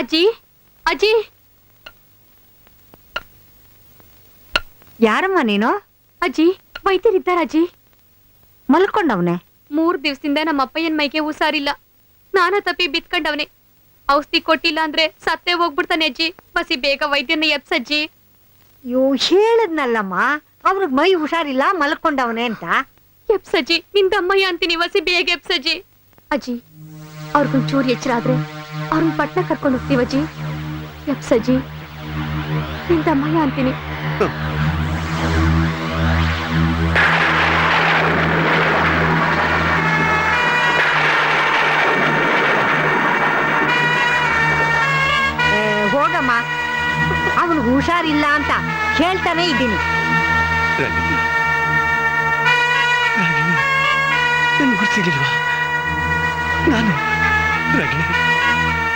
ಅಜ್ಜಿ ಅಜ್ಜಿ. ಯಾರಮ್ಮ ನೀನು? ಅಜ್ಜಿ ವೈದ್ಯರಿದ್ದಾರ ಅಜ್ಜಿ? ಮಲ್ಕೊಂಡವ್ನೆ. ಮೂರ್ ದಿವಸದಿಂದ ನಮ್ಮ ಅಪ್ಪಯ್ಯನ್ ಮೈಗೆ ಹುಷಾರಿಲ್ಲ. ನಾನ ತಪ್ಪಿ ಬಿತ್ಕೊಂಡವ್ನೆ. ಔಷಧಿ ಕೊಟ್ಟಿಲ್ಲ ಅಂದ್ರೆ ಸತ್ತೇ ಹೋಗ್ಬಿಡ್ತಾನೆ ಅಜ್ಜಿ. ಬಸಿ ಬೇಗ ವೈದ್ಯನ ಎಪ್ಸಜ್ಜಿ ಅಯ್ಯೋ ಹೇಳದ್ನಲ್ಲಮ್ಮ. ಅವ್ರಿಗೆ ಮೈ ಹುಷಾರಿಲ್ಲ ಮಲ್ಕೊಂಡವನೆ ಅಂತ. ಎಪ್ಸಜ್ಜಿ ನಿಂದಮ್ಮಯ್ಯ ಅಂತೀನಿ. ವಸಿ ಬೇಗ ಎಪ್ಸಜ್ಜಿ ಅಜ್ಜಿ ಅವ್ರಿಗೊಂಚೂರು ಎಚ್ಚರ ಆದ್ರೆ ಅವ್ರನ್ನ ಪಟ್ನ ಕರ್ಕೊಂಡು ಹೋಗ್ತೀವ ಅಜ್ಜಿ? ಎಪ್ಸಜ್ಜಿ ನಿನ್ ತಮ್ಮಯ್ಯ ಅಂತೀನಿ. ಹೋಗಮ್ಮ. ಅವನು ಹುಷಾರಿಲ್ಲ ಅಂತ ಹೇಳ್ತಾನೆ ಇದ್ದೀನಿ. ನನ್ ಗುರ್ತಿರ್ಲಿಲ್ವಾ? ನಾನು ರಾಗಿಣಿ.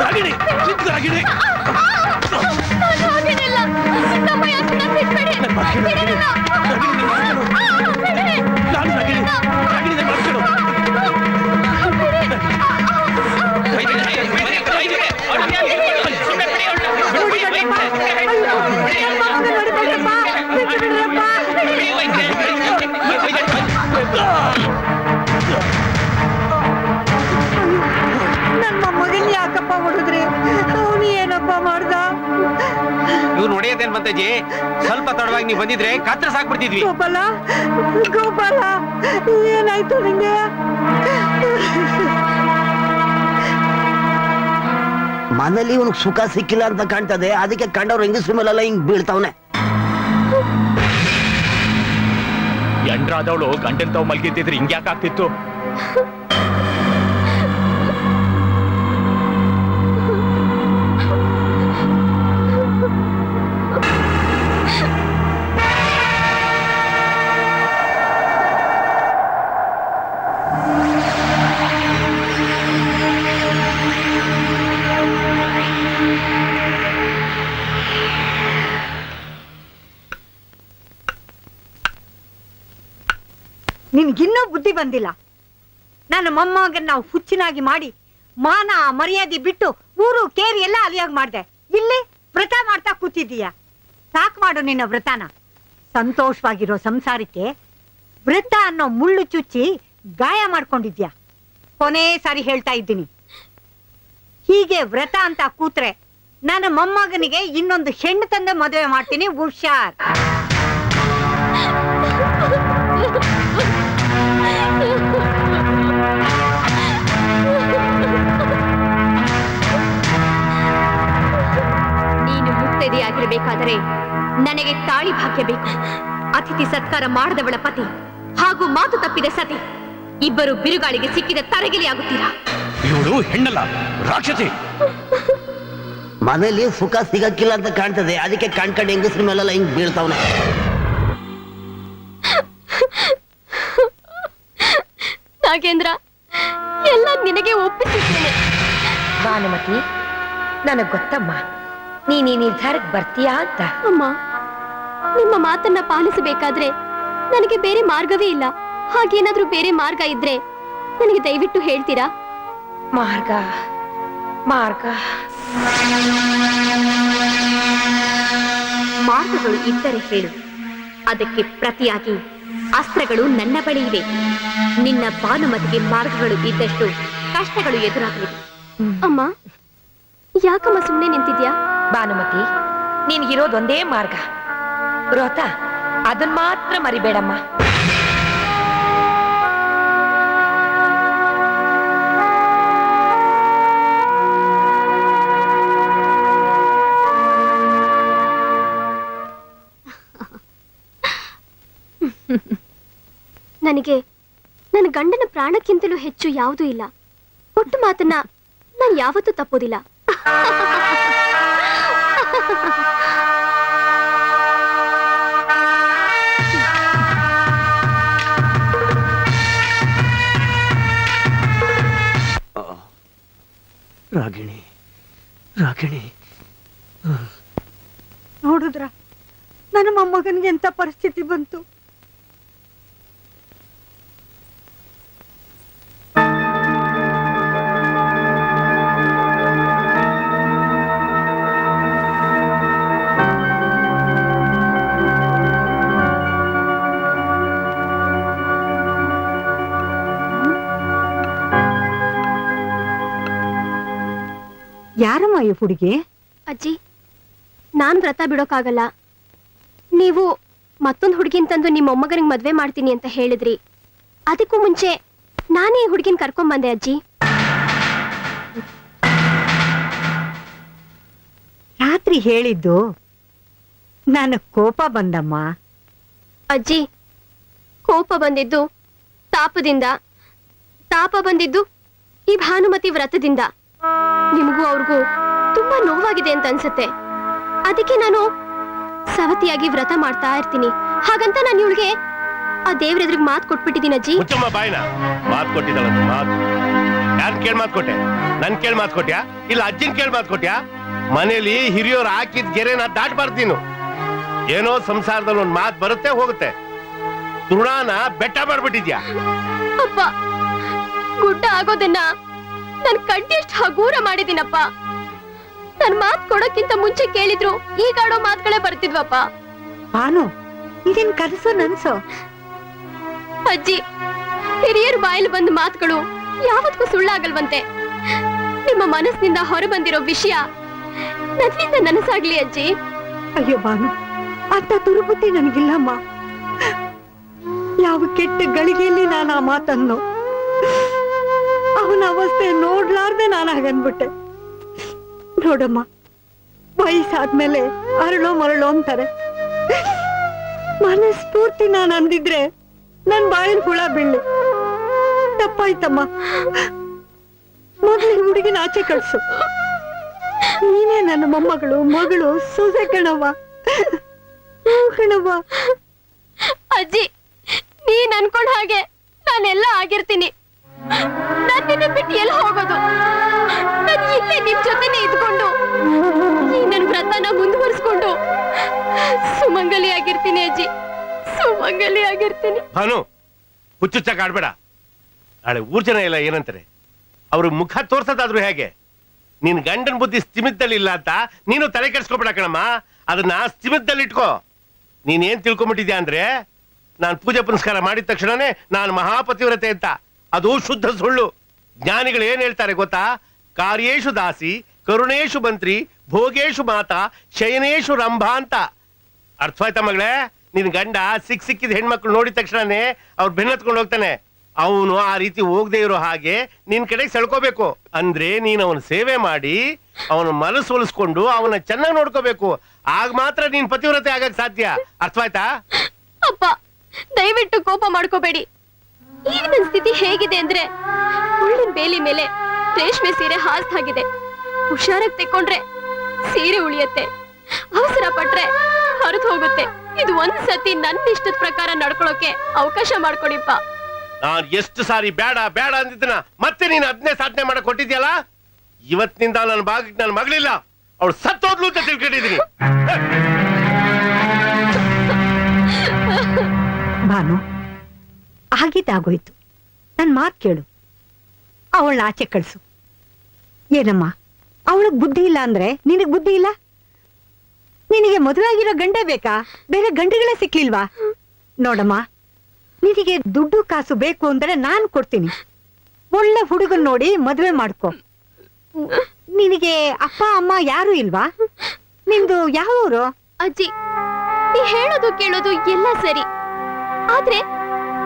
ರಾಗಿಣಿ ರಾಗಿಣಿ ನಿಂತ್ಕೋ ರಾಗಿಣಿ ನನ್ ಮಾತ್ ಕೇಳು, ರಾಗಿಣಿ. ರಾಗಿಣಿ, ನನ್ ಇವ್ರು ನೋಡಿಯದೇನ್ ಸ್ವಲ್ಪ ತಡವಾಗಿ ನೀವು ಬಂದಿದ್ರೆ ಕತ್ರ ಸಾಕ್ಬಿಡ್ತಿದ್ವಿ. ಗೋಪಾಲ ಗೋಪಾಲ ಏನಾಯ್ತು ನಿಂಗೆ? ಮನೇಲಿ ಇವನಿಗೆ ಸುಖ ಸಿಕ್ಕಿಲ್ಲ ಅಂತ ಕಾಣ್ತದೆ. ಅದಕ್ಕೆ ಕಂಡವ್ರು ಹೆಂಗಸ್ರ ಮೇಲೆಲ್ಲ ಹಿಂಗ್ ಬೀಳ್ತಾವನೆ. ಎಂಡ್ರಾದವಳು ಗಂಟನ್ ತಾವು ಮಲ್ಗಿದ್ದಿದ್ರೆ ಹಿಂಗ್ಯಾಕ್ ನಿನ್ಗಿನ್ನೂ ಬುದ್ಧಿ ಬಂದಿಲ್ಲ. ನನ್ನ ಮೊಮ್ಮಗನ್ ನಾವು ಹುಚ್ಚಿನಾಗಿ ಮಾಡಿ ಮಾನ ಮರ್ಯಾದೆ ಬಿಟ್ಟು ಊರು ಕೇರಿ ಎಲ್ಲ ಅಲಿಯಾಗಿ ಮಾಡ್ದೆ. ಇಲ್ಲಿ ವ್ರತ ಮಾಡ್ತಾ ಕೂತಿದ್ದೀಯ? ಸಾಕ್ ಮಾಡು ನಿನ್ನ ವ್ರತನ. ಸಂತೋಷವಾಗಿರೋ ಸಂಸಾರಕ್ಕೆ ವ್ರತ ಅನ್ನೋ ಮುಳ್ಳು ಚುಚ್ಚಿ ಗಾಯ ಮಾಡ್ಕೊಂಡಿದ್ಯಾ ಕೊನೆ ಸಾರಿ ಹೇಳ್ತಾ ಇದ್ದೀನಿ. ಹೀಗೆ ವ್ರತ ಅಂತ ಕೂತ್ರೆ ನನ್ನ ಮೊಮ್ಮಗನಿಗೆ ಇನ್ನೊಂದು ಹೆಣ್ಣು ತಂದೆ ಮದುವೆ ಮಾಡ್ತೀನಿ, ಹುಷಾರ್. ನನಗೆ ತಾಳಿ ಭಾಗ್ಯ ಬೇಕು. ಅತಿಥಿ ಸತ್ಕಾರ ಮಾಡದವಳ ಪತಿ ಹಾಗೂ ಮಾತು ತಪ್ಪಿದ ಸತಿ ಇಬ್ಬರು ಬಿರುಗಾಳಿಗೆ ಸಿಕ್ಕಿದ ತರಗಿಲಿ ಆಗುತ್ತೀರಾ? ಇವಳು ಹೆಣ್ಣಲ್ಲ ರಾಕ್ಷಸಿ. ಮನೇಲಿ ಸುಖ ಸಿಗಕ್ಕಿಲ್ಲ ಅಂತ ಕಾಣ್ತದೆ. ಅದಕ್ಕೆ ಕಣ್ಕಂಡು ಹೆಂಗಸ್ರ ಮೇಲೆಲ್ಲ ಹಿಂಗ್ ಬೀಳ್ತಾವನೆ. ನಾಗೇಂದ್ರ ಎಲ್ಲ ನಿನಗೆ ಒಪ್ಪಿಸಿದ್ದೇನೆ. ಭಾನುಮತಿ ನನಗೆ ಗೊತ್ತಮ್ಮ. ನೀನ್ ಈ ನಿರ್ಧಾರಕ್ಕೆ ಬರ್ತೀಯಾ ಅಂತ. ಅಮ್ಮ ನಿಮ್ಮ ಮಾತನ್ನ ಪಾಲಿಸಬೇಕಾದ್ರೆ ನನಗೆ ಬೇರೆ ಮಾರ್ಗವೇ ಇಲ್ಲ. ಹಾಗೇನಾದ್ರೂ ಬೇರೆ ಮಾರ್ಗ ಇದ್ರೆ ನನಗೆ ದಯವಿಟ್ಟು ಹೇಳ್ತೀರಾ? ಮಾರ್ಗ ಮಾರ್ಗ. ಮಾರ್ಗಗಳು ಇದ್ದರೆ ಹೇಳು. ಅದಕ್ಕೆ ಪ್ರತಿಯಾಗಿ ಅಸ್ತ್ರಗಳು ನನ್ನ ಬಳಿ ಇವೆ. ನಿನ್ನ ಭಾನುಮತಿಗೆ ಮಾರ್ಗಗಳು ಇದ್ದಷ್ಟು ಕಷ್ಟಗಳು ಎದುರಾಗಲಿವೆ. ಅಮ್ಮ ಯಾಕಮ್ಮ ಸುಮ್ಮನೆ ನಿಂತಿದ್ಯಾ? ಭಾನುಮತಿ ನಿನ್ಗಿರೋದೊಂದೇ ಮಾರ್ಗ. ರೋತ, ಅದನ್ ಮಾತ್ರ ಮರಿಬೇಡಮ್ಮ. ನನಗೆ, ನನ್ನ ಗಂಡನ ಪ್ರಾಣಕ್ಕಿಂತಲೂ ಹೆಚ್ಚು ಯಾವುದೂ ಇಲ್ಲ. ಒಟ್ಟು ಮಾತನ್ನ ನಾನು ಯಾವತ್ತೂ ತಪ್ಪೋದಿಲ್ಲ. ರಾಗಿಣಿ ರಾಗಿಣಿ. ನೋಡಿದ್ರ? ನನ್ನ ಮೊಮ್ಮಗನಿಗೆ ಎಂತ ಪರಿಸ್ಥಿತಿ ಬಂತು? ಈ ಹುಡುಗಿ? ಅಜ್ಜಿ ನಾನ್ ವ್ರತ ಬಿಡೋಕ್ಕಾಗಲ್ಲ ನೀವು ಮತ್ತೊಂದು ಹುಡುಗಿನ್ ತಂದು ನಿಮ್ಮ ಮೊಮ್ಮಗನಿಗೆ ಮದ್ವೆ ಮಾಡ್ತೀನಿ ಅಂತ ಹೇಳಿದ್ರಿ. ಅದಕ್ಕೂ ಮುಂಚೆ ನಾನೇ ಈ ಹುಡುಗಿನ ಕರ್ಕೊಂಡ್ ಬಂದೆ ಅಜ್ಜಿ. ರಾತ್ರಿ ಹೇಳಿದ್ದು ನಾನು ಕೋಪ ಬಂದಮ್ಮ. ಅಜ್ಜಿ ಕೋಪ ಬಂದಿದ್ದು ತಾಪದಿಂದ. ತಾಪ ಬಂದಿದ್ದು ಈ ಭಾನುಮತಿ ವ್ರತದಿಂದ. ನಿಮಗೂ ಅವ್ರಿಗೂ ತುಂಬಾ ನೋವಾಗಿದೆ ಅಂತ ಅನ್ಸುತ್ತೆ. ಅದಕ್ಕೆ ನಾನು ಸವತಿಯಾಗಿ ವ್ರತ ಮಾಡ್ತಾ ಇರ್ತೀನಿ. ಹಾಗಂತ ನಾನು ಇವಳಿಗೆ ಆ ದೇವ್ರೆದ್ರಿಗೆ ಮಾತು ಕೊಟ್ಬಿಟ್ಟಿದ್ದೀನಿ ಅಜ್ಜಿ. ಬಾಯ್ನ. ಮಾತ್ ಕೊಟ್ಟಿದ್ದಲ್ಲ ಮಾತು. ಯಾನ್ ಕೇಳ್ ಮಾತ್ ಕೊಟ್ಟೆ? ನನ್ ಕೇಳ್ ಮಾತ್ ಕೊಟ್ಯಾ? ಇಲ್ಲ ಅಜ್ಜಿನ್ ಕೇಳ್ ಮಾತ್ ಕೊಟ್ಯಾ? ಮನೇಲಿ ಹಿರಿಯೋರು ಹಾಕಿದ ಗೆರೆನ ದಾಟಬಾರ್ದು ನೀನು ಏನೋ ಸಂಸಾರದಲ್ಲಿ ಒಂದ್ ಮಾತ್ ಬರುತ್ತೆ ಹೋಗುತ್ತೆ. ತೃಣಾನ ಬೆಟ್ಟ ಮಾಡ್ಬಿಟ್ಟಿದ್ಯಾ? ಅಪ್ಪ ಗುಡ್ಡ ಆಗೋದನ್ನ ನನ್ ಕಂಠೆಷ್ಟು ಹಗೂರ ಮಾಡಿದ್ದೀನಪ್ಪ. ನನ್ ಮಾತ್ ಕೊಡೋಕ್ಕಿಂತ ಮುಂಚೆ ಕೇಳಿದ್ರು ಈಗಾಡೋ ಮಾತುಗಳೇ ಬರ್ತಿದ್ವಪ್ಪ. ಬಾನು ಇದೇನ್ ಕನಸು ನನ್ಸು? ಅಜ್ಜಿ ಹಿರಿಯರ ಬಾಯಲ್ಲಿ ಬಂದ ಮಾತುಗಳು ಯಾವತ್ತೂ ಸುಳ್ಳಾಗಲ್ವಂತೆ. ನಿಮ್ಮ ಮನಸ್ಸಿನಿಂದ ಹೊರಬಂದಿರೋ ವಿಷಯ ನನ್ನಿಂದ ನನಸಾಗ್ಲಿ ಅಜ್ಜಿ. ಅಯ್ಯೋ ಬಾನು ಅಂತ ದುರ್ಬುದ್ಧಿ ನನಗಿಲ್ಲಮ್ಮ. ಯಾವ ಕೆಟ್ಟ ಗಳಿಗೆಯಲ್ಲಿ ನಾನು ಆ ಮಾತನ್ನು? ಅವನ ಅವಸ್ಥೆ ನೋಡ್ಲಾರ್ದೆ ನಾನು ಹಾಗನ್ಬಿಟ್ಟೆ ನೋಡಮ್ಮ. ವಯಸ್ಸಾದ್ಮೇಲೆ ಅರಳೋ ಮರಳೋ ಅಂತಾರೆ. ಮನಸ್ಫೂರ್ತಿ ನಾನು ಅಂದಿದ್ರೆ ನನ್ ಬಾಯಿನ ಹುಳ ಬೀಳಿ ತಪ್ಪಾಯ್ತಮ್ಮ. ಮೊದಲಿನ ಹುಡುಗಿನ ಆಚೆ ಕಳ್ಸು. ನೀನೇ ನನ್ನ ಮೊಮ್ಮಗಳು, ಮಗಳು ಸೊಸೆ ಕಣವ್ವ ಕಣವ್ವ ಅಜ್ಜಿ, ನೀನ್ ಅನ್ಕೊಂಡ್ ಹಾಗೆ ನಾನೆಲ್ಲ ಆಗಿರ್ತೀನಿ. ನಾನು ನಿನ್ನ ಬಿಟ್ಟು ಎಲ್ಲ ಹೋಗೋದು. ಸುಮಂಗಲಿ ಆಗಿರ್ತೀನಿ. ಭಾನು ಹುಚ್ಚುಚ್ಚಾಕ್ ಆಡ್ಬೇಡ. ನಾಳೆ ಊರ್ ಜನ ಇಲ್ಲ ಏನಂತಾರೆ? ಅವ್ರ ಮುಖ ತೋರ್ಸೋದಾದ್ರು ಹೇಗೆ? ನಿನ್ ಗಂಡನ ಬುದ್ಧಿ ಸ್ಥಿಮಿತದಲ್ಲಿ ಇಲ್ಲ ಅಂತ ನೀನು ತಲೆ ಕೆಡ್ಸ್ಕೊಬೇಡ ಕಣಮ್ಮ. ಅದನ್ನ ಸ್ಥಿಮಿತದಲ್ಲಿ ಇಟ್ಕೋ. ನೀನ್ ಏನ್ ತಿಳ್ಕೊಂಬಿಟ್ಟಿದ್ಯಾ ಅಂದ್ರೆ, ನಾನ್ ಪೂಜೆ ಪುನಸ್ಕಾರ ಮಾಡಿದ ತಕ್ಷಣನೇ ನಾನು ಮಹಾಪತಿವ್ರತೆ ಅಂತ. ಅದು ಶುದ್ಧ ಸುಳ್ಳು. ಜ್ಞಾನಿಗಳು ಏನ್ ಹೇಳ್ತಾರೆ ಗೊತ್ತಾ? ಕಾರ್ಯೇಶು ದಾಸಿ, ಕರುಣೇಶು ಮಂತ್ರಿ, ಭೋಗೇಶು ಮಾತಾ, ಶಯನೇಶು ರಂಭ ಅಂತ. ಅರ್ಥವಾಯ್ತಾ ಮಗಳೇ? ನಿನ್ ಗಂಡ ಸಿಕ್ ಸಿಕ್ಕಿದ ಹೆಣ್ಮಕ್ಳು ನೋಡಿದ ತಕ್ಷಣನೇ ಅವ್ರು ಬೆನ್ನತ್ಕೊಂಡು ಹೋಗ್ತಾನೆ. ಅವನು ಆ ರೀತಿ ಹೋಗದೆ ಇರೋ ಹಾಗೆ ನಿನ್ ಕಡೆಗೆ ಸೆಳ್ಕೋಬೇಕು. ಅಂದ್ರೆ ನೀನ್ ಅವನ ಸೇವೆ ಮಾಡಿ, ಅವನ ಮನಸ್ಸು ಒಲಿಸ್ಕೊಂಡು ಅವನ ಚೆನ್ನಾಗಿ ನೋಡ್ಕೋಬೇಕು. ಆಗ ಮಾತ್ರ ನೀನ್ ಪತಿವ್ರತೆ ಆಗಕ್ ಸಾಧ್ಯ. ಅರ್ಥವಾಯ್ತಾ? ಅಪ್ಪ, ದಯವಿಟ್ಟು ಕೋಪ ಮಾಡ್ಕೋಬೇಡಿ. ಈಗ ನನ್ನ ಸ್ಥಿತಿ ಹೇಗಿದೆ ಅಂದ್ರೆ ಮುಳ್ಳಿನ ಬೇಲಿ ಮೇಲೆ ರೇಷ್ಮೆ ಸೀರೆ ಹಾಸ್ತಾಗಿದೆ ಹುಷಾರಾಗಿ ತೆಕ್ಕೊಂಡ್ರೆ ಸೀರೆ ಉಳಿಯತ್ತೆ. ಅವಸರ ಪಟ್ರೆ ಹೊರತು ಹೋಗುತ್ತೆ. ಇದು ಒಂದ್ ಸತಿ ನನ್ನ ಇಷ್ಟದ ಪ್ರಕಾರ ನಡ್ಕೊಳಕ್ಕೆ ಅವಕಾಶ ಮಾಡ್ಕೊಡಿಪ್ಪ. ನಾನ್ ಎಷ್ಟು ಸಾರಿ ಬೇಡ ಬೇಡ ಅಂದಿದ್ದನ ಮತ್ತೆ ನೀನ್ ಅದನ್ನೇ ಸಾಧನೆ ಮಾಡಕ್ ಕೊಟ್ಟಿದ್ಯಲ್ಲ ಇವತ್ತಿನಿಂದ ನನ್ನ ಭಾಗಕ್ಕೆ ನನ್ನ ಮಗಳಿಲ್ಲ. ಅವಳು ಸತ್ತೋದ್ಲು ಅಂತ ತಿಳ್ಕೊಂಡಿದೀನಿ ಭಾನು ಆಗಿದ್ದಾಗೋಯ್ತು. ನನ್ ಮಾತ್ ಕೇಳು. ಅವಳನ್ನ ಆಚೆ ಕಳ್ಸು. ಏನಮ್ಮ ಅವಳಗ್ ಬುದ್ಧಿ ಇಲ್ಲ ಅಂದ್ರೆ ನಿನಗ್ ಬುದ್ಧಿ ಇಲ್ಲ? ನಿನಗೆ ಮದುವೆ ಆಗಿರೋ ಗಂಡೇ ಬೇಕಾ? ಬೇರೆ ಗಂಡಗಳೇ ಸಿಕ್ಲಿಲ್ವಾ? ನೋಡಮ್ಮ, ನಿನಗೆ ದುಡ್ಡು ಕಾಸು ಬೇಕು ಅಂದ್ರೆ ನಾನ್ ಕೊಡ್ತೀನಿ. ಒಳ್ಳೆ ಹುಡುಗನ್ ನೋಡಿ ಮದುವೆ ಮಾಡ್ಕೊ. ನಿನಗೆ ಅಪ್ಪ, ಅಮ್ಮ ಯಾರು ಇಲ್ವಾ? ನಿಮ್ದು ಯಾವ ಊರು? ಅಜ್ಜಿ, ನೀ ಹೇಳೋದು ಕೇಳೋದು ಎಲ್ಲ ಸರಿ. ಆದ್ರೆ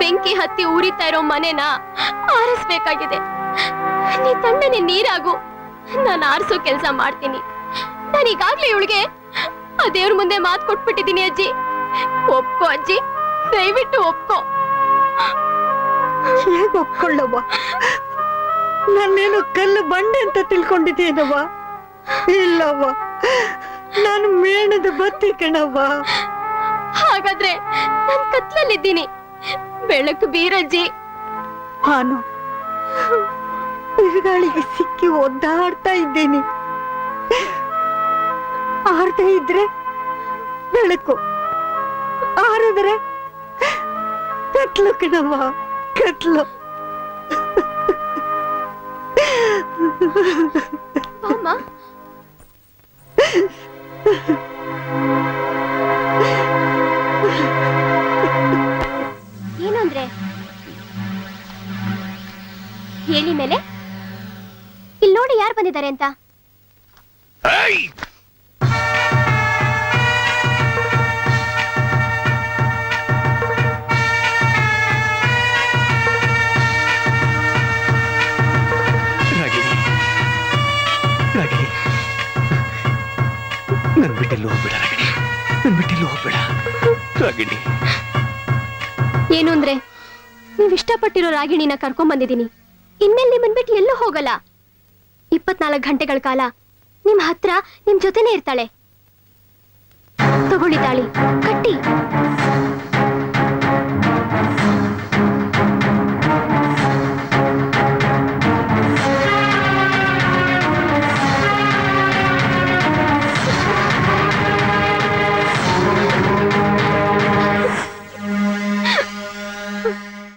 ಬೆಂಕಿ ಹತ್ತಿ ಉರಿತಾ ಇರೋ ಮನೆನ ಆರಿಸ್ಬೇಕಾಗಿದೆ. ನೀ ತಣ್ಣನೆ ನೀರಾಗು. ನಾನು ಆರಿಸೋ ಕೆಲಸ ಮಾಡ್ತೀನಿ. ನಾನೀಗಾಗ್ಲೇ ಇವಳಿಗೆ ಆ ದೇವ್ರ ಮುಂದೆ ಮಾತು ಕೊಟ್ಬಿಟ್ಟಿದ್ದೀನಿ ಅಜ್ಜಿ. ಒಪ್ಕೋ ಅಜ್ಜಿ. ದಯವಿಟ್ಟು ಒಪ್ಕೋ. ಹೇಗ್ ಒಪ್ಕೊಳ್ಳವ್ವ ನನ್ನೇನು ಕಲ್ಲು ಬಂಡೆ ಅಂತ ತಿಳ್ಕೊಂಡಿದ್ದೇನವ್ವ. ಇಲ್ಲವ್ವ. ನಾನು ಮೇಣದ ಬತ್ತಿ ಕಣವ್ವ. ಹಾಗಾದ್ರೆ ನಾನು ಕತ್ಲಲ್ಲಿದ್ದೀನಿ. ಬೆಳಕು ಬೀರಜ್ಜಿ ಹಾನು ಬಿರುಗಾಳಿಗೆ ಸಿಕ್ಕಿ ಒದ್ದಾಡ್ತಾ ಇದ್ದೀನಿ. ಆರ್ದೇ ಇದ್ರೆ ಬೆಳಕು ಆರಿದ್ರೆ ಕತ್ಲು ಕಣವ್ವ ಕತ್ಲು ಅಮ್ಮ ಏನು ಅಂದ್ರೆ ಹೇಳಿ ಮೇಲೆ. ಇಲ್ಲಿ ನೋಡಿ ಯಾರು ಬಂದಿದ್ದಾರೆ ಅಂತ. ಬಿಟ್ಟೆಲ್ಲೂ ಹೋಗ್ಬೇಡ ರಾಗಿಣಿ ನನ್ ಬಿಟ್ಟೆಲ್ಲೂ ಹೋಗ್ಬೇಡ. ರಾಗಿಣಿ ಏನು ಅಂದ್ರೆ, ನೀವ್ ಇಷ್ಟಪಟ್ಟಿರೋ ರಾಗಿಣಿನ ಕರ್ಕೊಂಡ್ ಬಂದಿದ್ದೀನಿ ಇನ್ಮೇಲೆ ನಿಮ್ಮನ್ ಬಿಟ್ಟು ಎಲ್ಲೂ ಹೋಗಲ್ಲ. ಇಪ್ಪತ್ನಾಲ್ಕು ಗಂಟೆಗಳ ಕಾಲ ನಿಮ್ ಹತ್ರ ನಿಮ್ ಜೊತೆನೇ ಇರ್ತಾಳೆ. ತಗೊಳ್ಳಿ ತಾಳಿ, ಕಟ್ಟಿ.